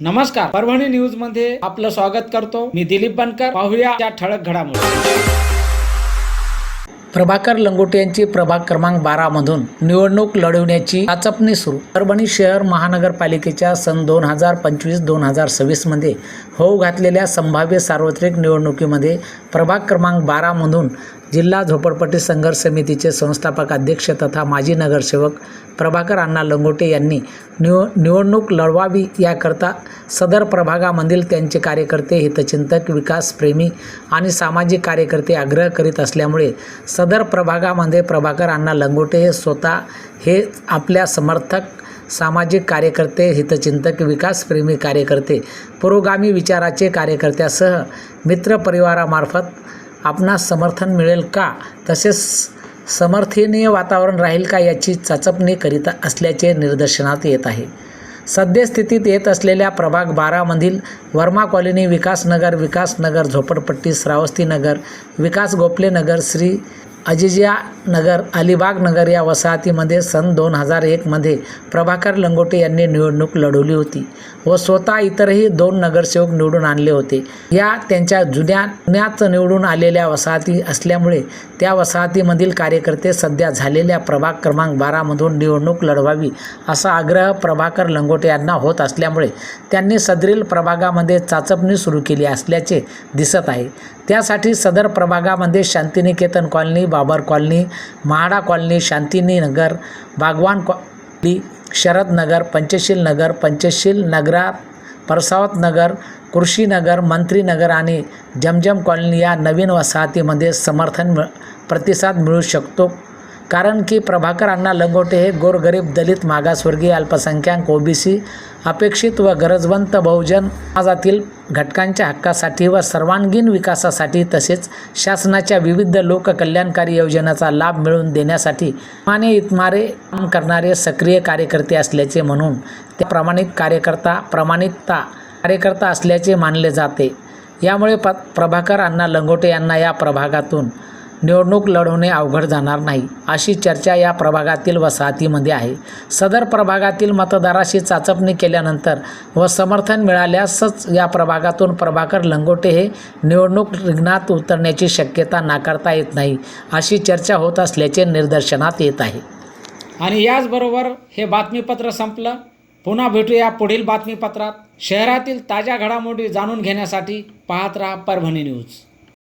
नमस्कार. परभणी न्यूजमध्ये आपलं स्वागत करतो. मी दिलीप बनकर. पाहूया त्या ठळक घडामोडी. प्रभाकर लंगोटे यांची प्रभाग क्रमांक बारामधून निवडणूक लढवण्याची चाचपणी सुरू. परभणी शहर महानगरपालिकेच्या सन दोन हजार पंचवीस दोन हजार सव्वीसमध्ये होऊ घातलेल्या संभाव्य सार्वत्रिक निवडणुकीमध्ये प्रभाग क्रमांक बारामधून जिल्हा झोपडपट्टी संघर्ष समितीचे संस्थापक अध्यक्ष तथा माजी नगरसेवक प्रभाकर अण्णा लंगोटे यांनी निव निवडणूक लढवावी याकरता सदर प्रभागामधील त्यांचे कार्यकर्ते हितचिंतक विकासप्रेमी आणि सामाजिक कार्यकर्ते आग्रह करीत असल्यामुळे सदर प्रभागामध्ये प्रभाकर अण्णा लंगोटे हे स्वतः हे आपल्या समर्थक सामाजिक कार्यकर्ते हितचिंतक विकासप्रेमी कार्यकर्ते पुरोगामी विचाराचे कार्यकर्त्यासह मित्रपरिवारामार्फत आपणास समर्थन मिळेल का? तसेच समर्थनीय वातावरण राहील का याची चाचपणी करीत असल्याचे निदर्शनात येत आहे. सद्यस्थितीत येत असलेल्या प्रभाग बारामधील वर्मा कॉलनी विकासनगर विकासनगर झोपडपट्टी श्रावस्तीनगर विकास गोपले नगर श्री अजिजिया नगर अलिबाग नगर या वसाहतीमध्ये सन दोन हजार एकमध्ये प्रभाकर लंगोटे यांनी निवडणूक लढवली होती व स्वतः इतरही दोन नगरसेवक निवडून आणले होते. या त्यांच्या जुन्या जुन्याच निवडून आलेल्या वसाहती असल्यामुळे त्या वसाहतीमधील कार्यकर्ते सध्या झालेल्या प्रभाग क्रमांक बारामधून निवडणूक लढवावी असा आग्रह प्रभाकर लंगोटे यांना होत असल्यामुळे त्यांनी सदरील प्रभागामध्ये चाचपणी सुरू केली असल्याचे दिसत आहे. त्यासाठी सदर प्रभागामध्ये Shantiniketan colony Babar colony MHADA colony Shantini Nagar Bagwan colony Sharad Nagar Panchsheel Nagar Panchsheel नगरा परसावत नगर कृषीनगर मंत्रीनगर आणि जमजम कॉलनी या नवीन वसाहतीमध्ये समर्थन मिळ प्रतिसाद मिळू शकतो. कारण की प्रभाकर अण्णा लंगोटे हे गोरगरीब दलित मागासवर्गीय अल्पसंख्याक ओबीसी अपेक्षित व गरजवंत बहुजन समाजातील घटकांच्या हक्कासाठी व सर्वांगीण विकासासाठी तसेच शासनाच्या विविध लोककल्याणकारी योजनांचा लाभ मिळवून देण्यासाठी माने इतमारे काम करणारे सक्रिय कार्यकर्ते असल्याचे म्हणून ते प्रामाणिक कार्यकर्ता प्रमाणितता कार्यकर्ता असल्याचे मानले जाते. यामुळे प प्रभाकर अण्णा लंगोटे यांना या प्रभागातून निवडणूक लढवणे अवघड जाणार नाही अशी चर्चा या प्रभागातील वसाहतीमध्ये आहे. सदर प्रभागातील मतदाराशी चाचपणी केल्यानंतर व समर्थन मिळाल्यासच या प्रभागातून प्रभाकर लंगोटे हे निवडणूक रिंगणात उतरण्याची शक्यता नाकारता येत नाही अशी चर्चा होत असल्याचे निदर्शनात येत आहे. आणि याचबरोबर हे बातमीपत्र संपलं. पुन्हा भेटूया पुढील बातमीपत्रात. शहरातील ताज्या घडामोडी जाणून घेण्यासाठी पाहत राहा परभणी न्यूज.